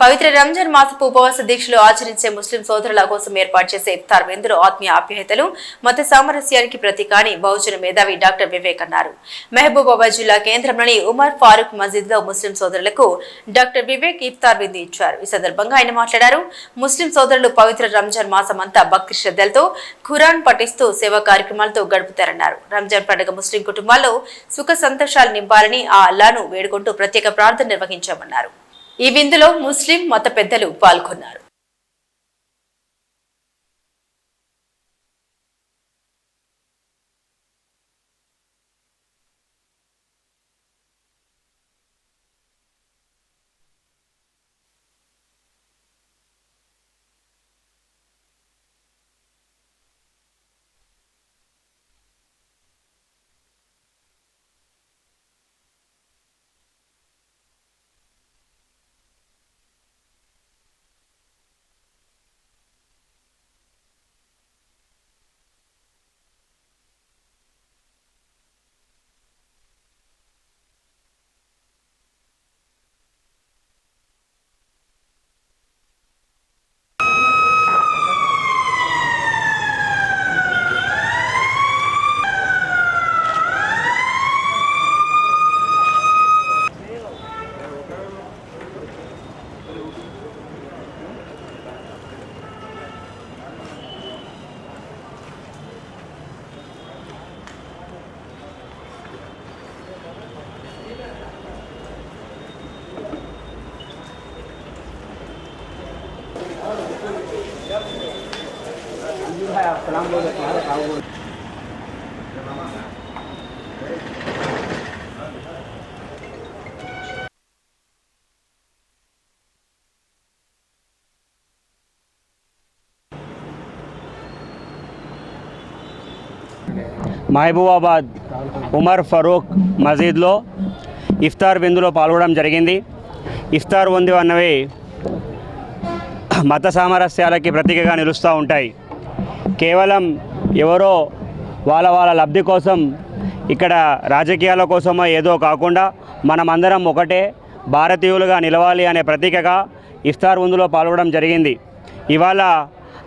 పవిత్ర రంజాన్ మాసపు ఉపవాస దీక్షలు ఆచరించే ముస్లిం సోదరుల కోసం ఏర్పాటు చేసే ఇఫ్తార్ విందులు ఆత్మీయ ఆప్యాయతలు మత సామరస్యానికి ప్రతీక అని బహుజన మేధావి డాక్టర్ వివేక్ అన్నారు. మహబూబాబాద్ జిల్లా కేంద్రంలోని ఉమర్ ఫారూక్ మస్జిద్లో ముస్లిం సోదరులకు డాక్టర్ వివేక్ ఇఫ్తార్ విందు ఇచ్చారు. ఈ సందర్భంగా ఆయన మాట్లాడారు. ముస్లిం సోదరులు పవిత్ర రంజాన్ మాసం అంతా భక్తి శ్రద్ధలతో ఖురాన్ పఠిస్తూ సేవా కార్యక్రమాలతో గడుపుతారన్నారు. రంజాన్ పండుగ ముస్లిం కుటుంబాల్లో సుఖ సంతోషాలు నింపాలని ఆ అల్లాను వేడుకుంటూ ప్రత్యేక ప్రార్థన నిర్వహించామన్నారు. ఈ విందులో ముస్లిం మత పెద్దలు పాల్గొన్నారు. మహబూబాబాద్ ఉమర్ ఫరూక్ మజీద్లో ఇఫ్తార్ విందులో పాల్గొనడం జరిగింది. ఇఫ్తార్ ఉంది అన్నవి మత సామరస్యాలకి ప్రతీకగా నిలుస్తూ ఉంటాయి. కేవలం ఎవరో వాళ్ళ వాళ్ళ లబ్ధి కోసం ఇక్కడ రాజకీయాల కోసమో ఏదో కాకుండా మనమందరం ఒకటే భారతీయులుగా నిలవాలి అనే ప్రతీకగా ఇఫ్తార్ విందులో పాల్గొనడం జరిగింది. ఇవాళ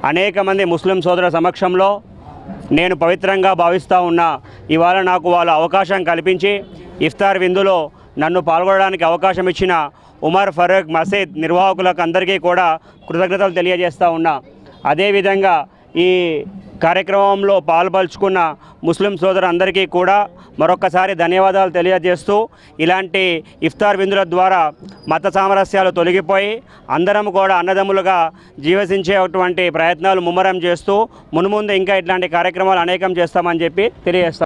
అనేక మంది ముస్లిం సోదరుల సమక్షంలో నేను పవిత్రంగా భావిస్తూ ఉన్నా ఇవాళ నాకు వాళ్ళ అవకాశం కల్పించి ఇఫ్తార్ విందులో నన్ను పాల్గొనడానికి అవకాశం ఇచ్చిన ఉమర్ ఫరూక్ మసీద్ నిర్వాహకులకు అందరికీ కూడా కృతజ్ఞతలు తెలియజేస్తూ ఉన్నా. అదేవిధంగా ఈ కార్యక్రమంలో పాల్పంచుకున్న ముస్లిం సోదరులందరికీ కూడా మరొకసారి ధన్యవాదాలు తెలియజేస్తూ ఇలాంటి ఇఫ్తార్ విందుల ద్వారా మత సామరస్యాలు తొలగిపోయి అందరం కూడా అన్నదమ్ములుగా జీవసించేటువంటి ప్రయత్నాలు ముమ్మరం చేస్తూ మున్ముందు ఇంకా ఇట్లాంటి కార్యక్రమాలు అనేకం చేస్తామని చెప్పి తెలియజేస్తాం